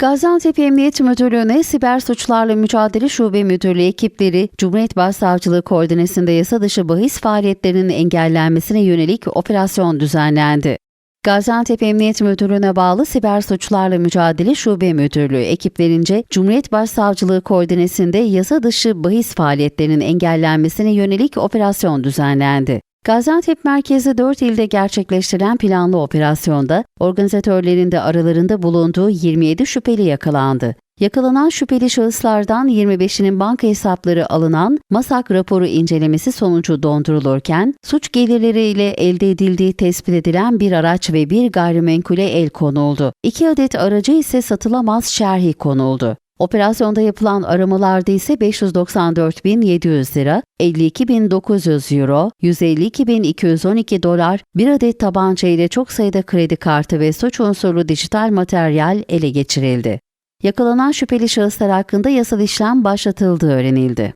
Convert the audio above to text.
Gaziantep Emniyet Müdürlüğü'ne Siber Suçlarla Mücadele Şube Müdürlüğü ekipleri Cumhuriyet Başsavcılığı koordinesinde yasa dışı bahis faaliyetlerinin engellenmesine yönelik operasyon düzenlendi. Gaziantep Emniyet Müdürlüğü'ne bağlı Siber Suçlarla Mücadele Şube Müdürlüğü ekiplerince Cumhuriyet Başsavcılığı koordinesinde yasa dışı bahis faaliyetlerinin engellenmesine yönelik operasyon düzenlendi. Gaziantep merkezi 4 ilde gerçekleştirilen planlı operasyonda organizatörlerin de aralarında bulunduğu 27 şüpheli yakalandı. Yakalanan şüpheli şahıslardan 25'inin banka hesapları alınan MASAK raporu incelemesi sonucu dondurulurken, suç gelirleriyle elde edildiği tespit edilen bir araç ve bir gayrimenkule el konuldu. İki adet aracı ise satılamaz şerhi konuldu. Operasyonda yapılan aramalarda ise 594.700 lira, 52.900 euro, 152.212 dolar, bir adet tabanca ile çok sayıda kredi kartı ve suç unsurlu dijital materyal ele geçirildi. Yakalanan şüpheli şahıslar hakkında yasal işlem başlatıldığı öğrenildi.